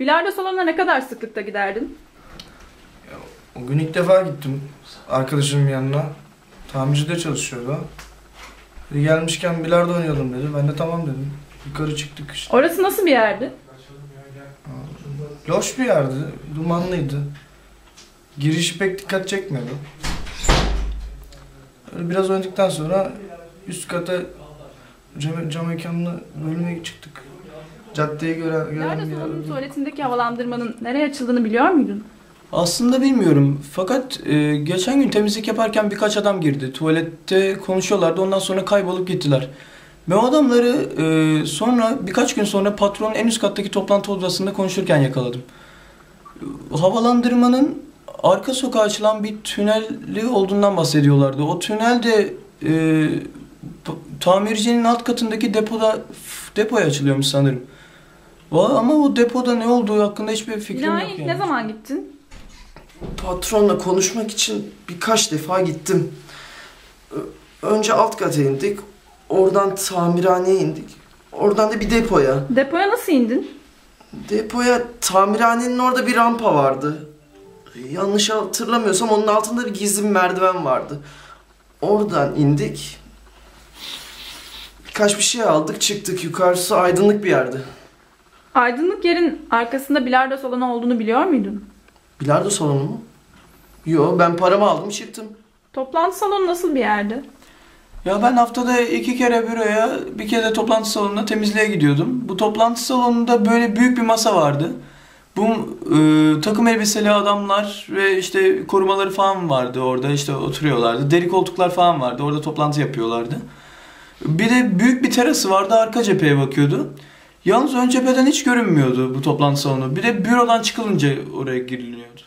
Bilardo salonuna ne kadar sıklıkta giderdin? O gün ilk defa gittim arkadaşımın yanına. Tamircide çalışıyordu. Dedi, gelmişken bilardo oynayalım dedi. Ben de tamam dedim. Yukarı çıktık işte. Orası nasıl bir yerdi? Loş bir yerdi. Dumanlıydı. Girişi pek dikkat çekmiyordu. Öyle biraz oynadıktan sonra üst kata cam, cam mekanlı bölüme çıktık. Caddeyi gören, gören bir salonunun yer. tuvaletindeki havalandırmanın nereye açıldığını biliyor muydun? Aslında bilmiyorum. Fakat e, geçen gün temizlik yaparken birkaç adam girdi. Tuvalette konuşuyorlardı. Ondan sonra kaybolup gittiler. Ben o adamları e, sonra birkaç gün sonra patronun en üst kattaki toplantı odasında konuşurken yakaladım. Havalandırmanın arka sokağa açılan bir tüneli olduğundan bahsediyorlardı. O tünel de e, tamircinin alt katındaki depoda depoya açılıyormuş sanırım. Va- Ama o depoda ne olduğu hakkında hiçbir fikrim yok yani. ne zaman gittin? Patronla konuşmak için birkaç defa gittim. Ö- Önce alt kata indik. Oradan tamirhaneye indik. Oradan da bir depoya. Depoya nasıl indin? Depoya tamirhanenin orada bir rampa vardı. Yanlış hatırlamıyorsam onun altında bir gizli bir merdiven vardı. Oradan indik. Birkaç bir şey aldık çıktık. Yukarısı aydınlık bir yerdi. Aydınlık yerin arkasında bilardo salonu olduğunu biliyor muydun? Bilardo salonu mu? Yo ben paramı aldım çıktım. Toplantı salonu nasıl bir yerdi? Ya ben haftada iki kere büroya, bir kere de toplantı salonuna temizliğe gidiyordum. Bu toplantı salonunda böyle büyük bir masa vardı. Bu e, takım elbiseli adamlar ve işte korumaları falan vardı orada işte oturuyorlardı. Deri koltuklar falan vardı. Orada toplantı yapıyorlardı. Bir de büyük bir terası vardı. Arka cepheye bakıyordu. Yalnız ön cepheden hiç görünmüyordu bu toplantı salonu. Bir de bürodan çıkılınca oraya giriliyordu.